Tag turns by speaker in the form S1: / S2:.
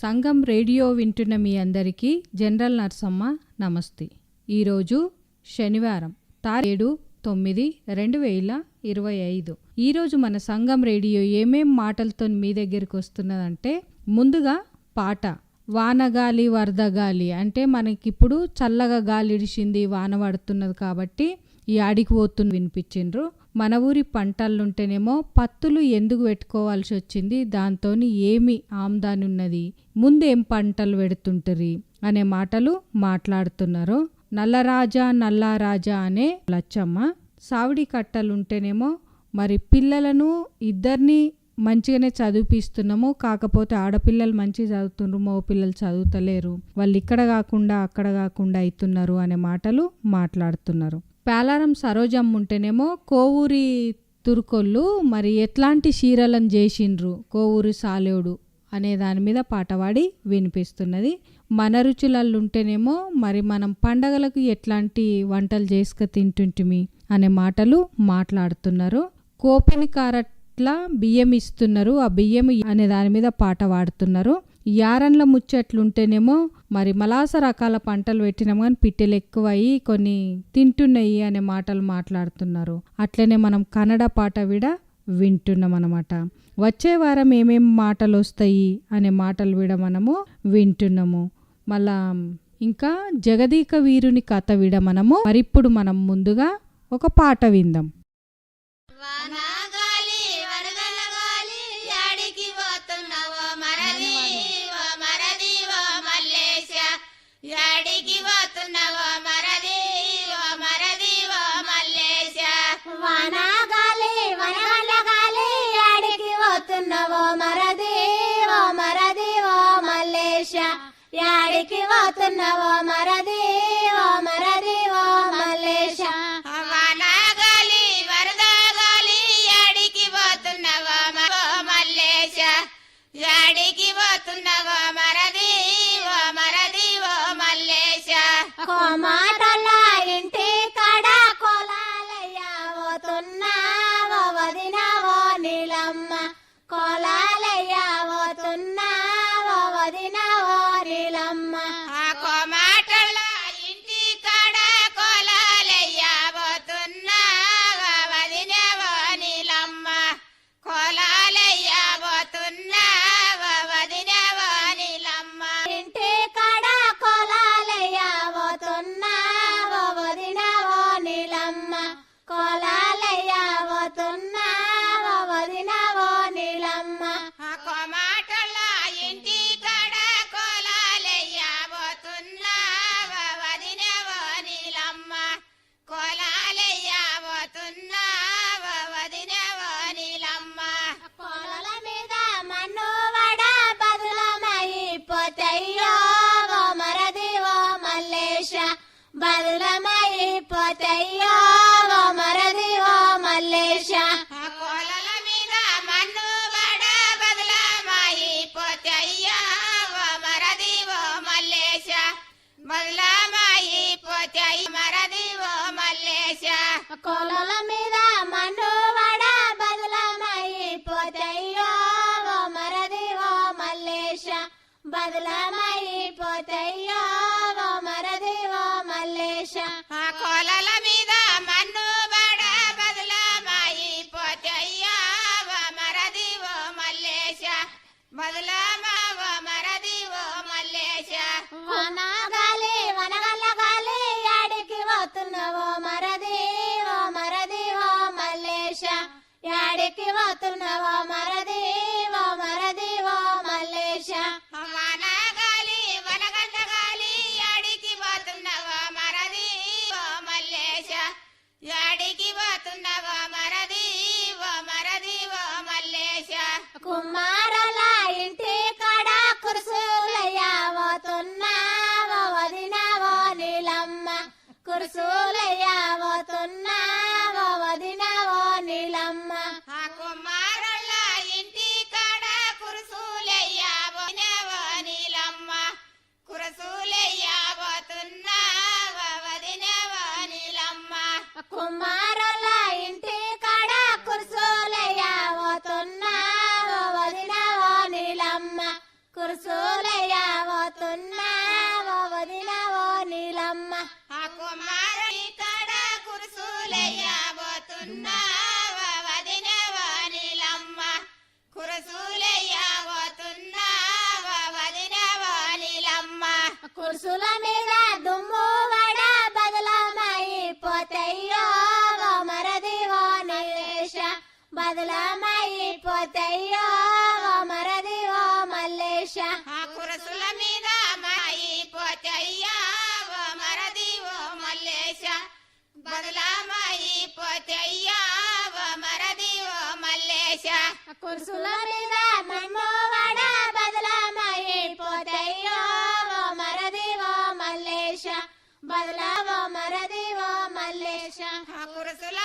S1: సంఘం రేడియో వింటున్న మీ అందరికీ జనరల్ నర్సమ్మ నమస్తే. ఈరోజు శనివారం తారేడు తొమ్మిది రెండు వేల ఇరవై ఐదు. ఈరోజు మన సంఘం రేడియో ఏమేం మాటలతో మీ దగ్గరికి వస్తున్నదంటే ముందుగా పాట వానగాలి వరదగాలి. అంటే మనకిప్పుడు చల్లగా గాలి ఇడిచింది వాన పడుతున్నది కాబట్టి ఈ ఆడికి పోతున్న వినిపించిండ్రు. మన ఊరి పంటలుంటేనేమో పత్తులు ఎందుకు పెట్టుకోవాల్సి వచ్చింది దాంతో ఏమి ఆమ్దాని ఉన్నది ముందేం పంటలు పెడుతుంటరి? అనే మాటలు మాట్లాడుతున్నారు నల్లరాజా నల్లారాజా అనే లచ్చమ్మ. సావిడి కట్టలుంటేనేమో మరి పిల్లలను ఇద్దరిని మంచిగానే చదివిపిస్తున్నాము. కాకపోతే ఆడపిల్లలు మంచిగా చదువుతున్నారు మగ పిల్లలు చదువుతలేరు. వాళ్ళు ఇక్కడ కాకుండా అక్కడ కాకుండా అవుతున్నారు అనే మాటలు మాట్లాడుతున్నారు. పేలారం సరోజమ్మ ఉంటేనేమో కోవూరి తురుకొల్లు మరి ఎట్లాంటి చీరలను చేసిండ్రు కోవూరి సాలేవుడు అనే దాని మీద పాట పాడి వినిపిస్తున్నది. మన రుచులల్లో ఉంటేనేమో మరి మనం పండగలకు ఎట్లాంటి వంటలు చేసుక తింటుంటిమి అనే మాటలు మాట్లాడుతున్నారు. కోపిని కారట్ల బియ్యం ఇస్తున్నారు. ఆ బియ్యం అనే దాని మీద పాట పాడుతున్నారు. యారన్ల ముచ్చట్లుంటేనేమో మరి మలాస రకాల పంటలు పెట్టినాం కానీ పిట్టెలు ఎక్కువయ్యి కొన్ని తింటున్నాయి అనే మాటలు మాట్లాడుతున్నారు. అట్లనే మనం కన్నడ పాట విడ వింటున్నాం అనమాట వచ్చే వారం ఏమేం మాటలు వస్తాయి అనే మాటలు విడ మనము వింటున్నాము. మళ్ళా ఇంకా జగదీక వీరుని కథ విడ మనము. మరిప్పుడు మనం ముందుగా ఒక పాట విందాం.
S2: యాడికి పోతున్నావో మరది ఓ మరది ఓ మల్లేశ?
S3: వానగాలి వనగండ్లగాలి యాడికి పోతున్నావో మరది ఓ మరది ఓ మల్లేశ యాడికి పోతున్నావో మరది ఓ మరది ఓ మల్లేశ
S2: వానగాలి వరదగాలి యాడికి పోతున్నావో మల్లేశ? యాడికి పోతున్నావో మరది
S3: కోలాలయ్యా పోతున్నావో కోలల మీద మన్ను
S2: బడ బదలమాయి. పోతయ్యా ఓ మరది ఓ మల్లేశ. బదలమాయి పోతయ్య మరది ఓ మల్లేశ.
S3: కోలల మీద మన్ను వడ బదులమైపోతయ్యో ఓ మరది ఓ మల్లేశ. బదులమైపోతయ్యో ఓ మరది ఓ మల్లేశ.
S2: ఆ కోలల మరది ఓ మల్లేశ?
S3: వానగాలి
S2: వనగంధగాలి యాడికి పోతున్నావా మరది ఓ మల్లేశ? యాడికి పోతున్నావా మరది ఓ మరది ఓ మల్లేశ?
S3: కుమారుల ఇంటి కాడ కురుసులయ్యా పోతున్నావో వదినావో నీలమ్మ? కురుసులయ్యా
S2: కుమారుల ఇంటి కడ కుర్సూలయ్యావోతున్నావో వదినవో నీలమ్మ. కుర్సూలయ్యావోతున్నావో వదినవో నీలమ్మ.
S3: ఆ కుమారుడి కడ కుర్సూలయ్యావోతున్నావో వదినవో నీలమ్మ. కుర్సూలయ్యావోతున్నావో వదినవో నీలమ్మ. కుర్సుల మీద దుమ్ము బదలమైపోతయ్యో ఓ మరదివో మల్లేశ
S2: కురసుల మీద మాయి పోతయ్యా ఓ మరది ఓ మల్లేశ. ఓ మరది ఓ మల్లేశ
S3: కుర్సుల మీద దుమ్ము వడ బదలమైపోతయ్యో ఓ మరదివో మల్లేశ. బదలవో
S2: కురసుల